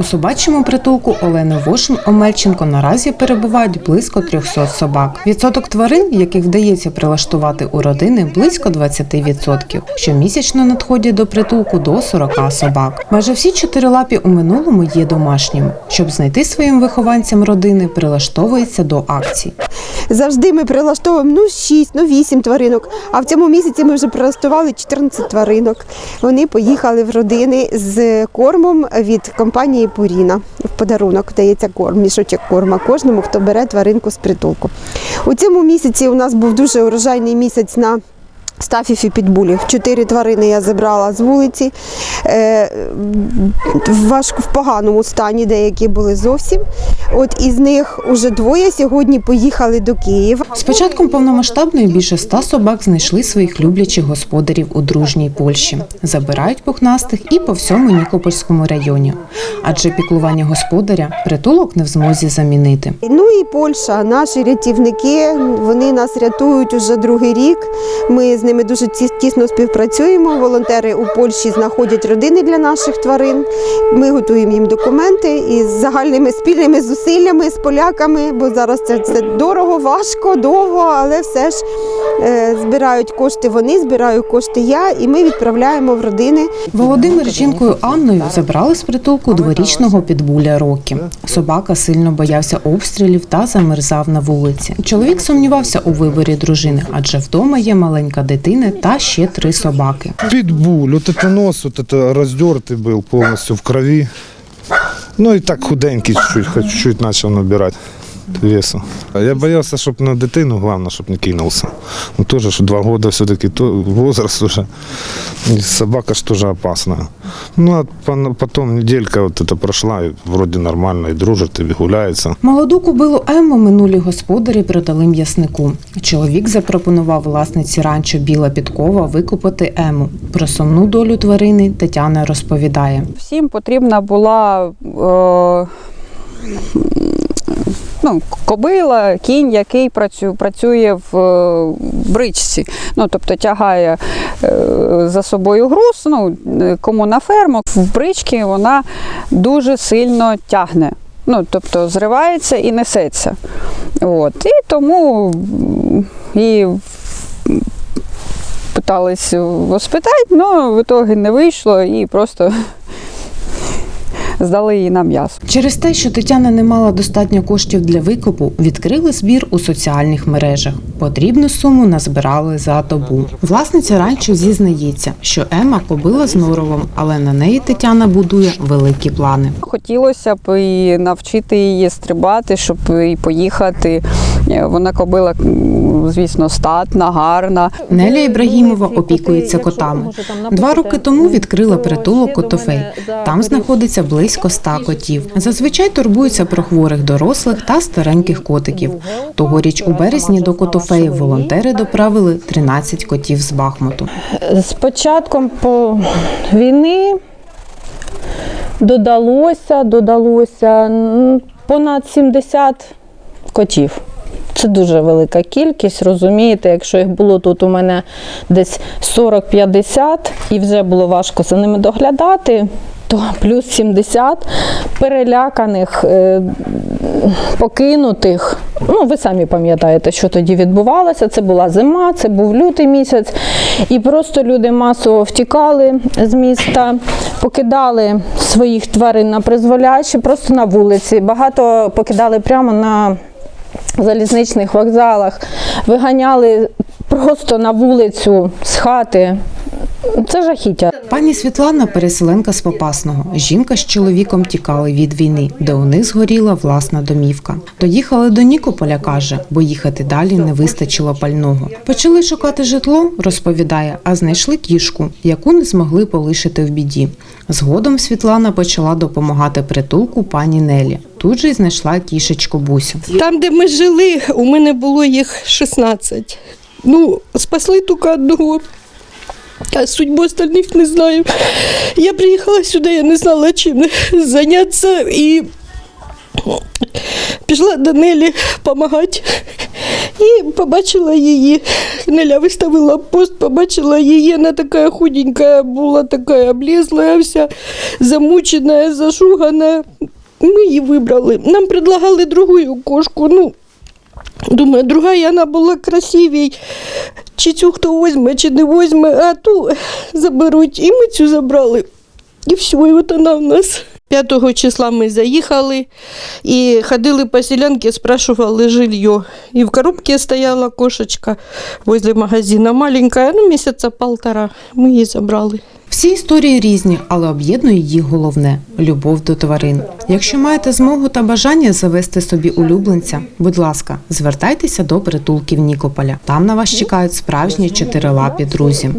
У собачому притулку Олени Вошин Омельченко наразі перебувають близько 300 собак. Відсоток тварин, яких вдається прилаштувати у родини, близько 20%. Щомісячно надходять до притулку до 40 собак. Майже всі чотирилапі у минулому є домашніми. Щоб знайти своїм вихованцям родини, прилаштовується до акцій. Завжди ми прилаштовуємо ну 6, ну 8 тваринок. А в цьому місяці ми вже прилаштували 14 тваринок. Вони поїхали в родини з кормом від компанії Пуріна. В подарунок дається корм, мішочок корма кожному, хто бере тваринку з притулку. У цьому місяці у нас був дуже урожайний місяць на Стафів і підбулів. Чотири тварини я забрала з вулиці. Е, в в поганому стані, деякі були зовсім. От із них уже двоє сьогодні поїхали до Києва. З початком повномасштабної більше ста собак знайшли своїх люблячих господарів у дружній Польщі. Забирають пухнастих і по всьому Нікопольському районі. Адже піклування господаря притулок не в змозі замінити. Ну і Польща, наші рятівники, вони нас рятують уже другий рік. Ми з ними дуже тісно співпрацюємо. Волонтери у Польщі знаходять родини для наших тварин. Ми готуємо їм документи і з загальними спільними зусиллями з поляками, бо зараз це, це дорого, важко, довго, але все ж е, збирають кошти вони, збираю кошти я, і ми відправляємо в родини. Володимир з жінкою Анною забрали з притулку дворічного підбуля Рокі. Собака сильно боявся обстрілів та замерзав на вулиці. Чоловік сумнівався у виборі дружини, адже вдома є маленька дитина та ще три собаки. Питбуль, вот это нос, вот это раздертый был полностью в крови. Ну и так худенький чуть-чуть, хоть чуть-чуть начал набирать весу. А Я боялся, чтобы на дитину, главное, чтобы не кинулся. Ну тоже, что два года все-таки то возраст уже. И собака ж тоже опасная. Ну а пон- потом неделька вот это прошла, и вроде нормально, и дружит, и гуляется. Молоду кобилу Емму минулі господарі продали м'яснику. Чоловік запропонував власниці ранчо Біла Підкова викупити Ему. Про сумну долю тварини Тетяна розповідає. Всім потрібна була е, ну, кобила, кінь, який працює, в е, бричці. Ну, тобто тягає е, за собою груз, ну, е, кому на ферму. В бричці вона дуже сильно тягне. Ну, тобто зривається і несеться. От. І тому її питались воспитати, але в ітогі не вийшло і просто здали її на м'ясо. Через те, що Тетяна не мала достатньо коштів для викупу, відкрили збір у соціальних мережах. Потрібну суму назбирали за добу. Власниця ранчо зізнається, що Ема побила з норовом, але на неї Тетяна будує великі плани. Хотілося б і навчити її стрибати, щоб і поїхати. Вона кобила, звісно, статна, гарна. Неля Ібрагімова опікується котами. Два роки тому відкрила притулок котофей. Там знаходиться близько ста котів. Зазвичай турбуються про хворих дорослих та стареньких котиків. Тогоріч у березні до котофеї волонтери доправили 13 котів з Бахмуту. З початком по війни додалося, додалося понад 70 котів. Це дуже велика кількість, розумієте, якщо їх було тут у мене десь 40-50 і вже було важко за ними доглядати, то плюс 70 переляканих, е, покинутих. Ну, ви самі пам'ятаєте, що тоді відбувалося. Це була зима, це був лютий місяць, і просто люди масово втікали з міста, покидали своїх тварин на призволяще, просто на вулиці. Багато покидали прямо на залізничних вокзалах, виганяли просто на вулицю з хати. Це жахіття. Пані Світлана переселенка з Попасного. Жінка з чоловіком тікали від війни, де у них згоріла власна домівка. Доїхали до Нікополя, каже, бо їхати далі не вистачило пального. Почали шукати житло, розповідає, а знайшли кішку, яку не змогли полишити в біді. Згодом Світлана почала допомагати притулку пані Нелі. Тут же й знайшла кішечку Бусю. Там, де ми жили, у мене було їх 16. Ну, спасли тільки одного. А судьбу остальних не знаю. Я приїхала сюди, я не знала, чим зайнятися і пішла до Нелі допомагати. І побачила її. Неля виставила пост, побачила її. Вона така худенька була, така облізла, вся замучена, зашугана. Ми її вибрали. Нам предлагали другу кошку. Ну, думаю, друга вона була красивій. Чи цю хто візьме, чи не візьме, а ту заберуть. І ми цю забрали. І все, і от вона в нас. 5 числа ми заїхали і ходили по селянці, спрашивали жилье. І в коробці стояла кошечка возле магазина, маленька, ну місяця полтора. Ми її забрали. Всі історії різні, але об'єднує їх головне любов до тварин. Якщо маєте змогу та бажання завести собі улюбленця, будь ласка, звертайтеся до притулків Нікополя. Там на вас чекають справжні чотирилапі друзі.